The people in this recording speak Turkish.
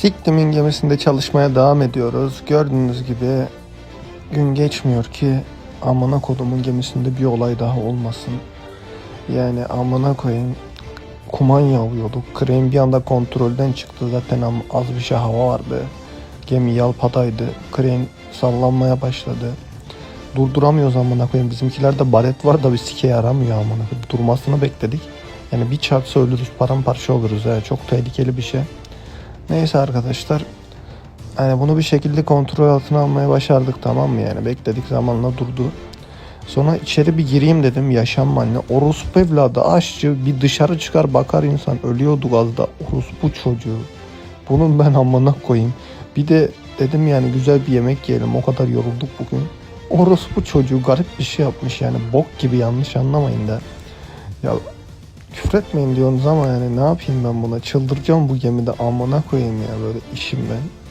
Siktim'in gemisinde çalışmaya devam ediyoruz. Gördüğünüz gibi gün geçmiyor ki amına kodumun gemisinde bir olay daha olmasın. Yani amına koyayım kuman yağıyorduk. Krem bir anda kontrolden çıktı. Zaten az bir şey hava vardı. Gemi yalpadaydı. Krem sallanmaya başladı. Durduramıyoruz amına koyayım. Bizimkilerde baret var da bir sike yaramıyor amına koyayım. Durmasını bekledik. Yani bir çarpsa ölürüz, paramparça oluruz. ya. Çok tehlikeli bir şey. Neyse arkadaşlar. Yani bunu bir şekilde kontrol altına almaya başardık tamam mı yani bekledik zamanla durdu. Sonra içeri bir gireyim dedim yaşam anne. Orospu evladı aşçı bir dışarı çıkar bakar insan ölüyordu gazda. Orospu çocuğu. Bunun ben amına koyayım. Bir de dedim yani güzel bir yemek yiyelim o kadar yorulduk bugün. Orospu çocuğu garip bir şey yapmış yani bok gibi yanlış anlamayın da. Ya küfretmeyin diyorsunuz ama yani ne yapayım ben buna çıldıracağım bu gemide amına koyayım ya böyle işim ben.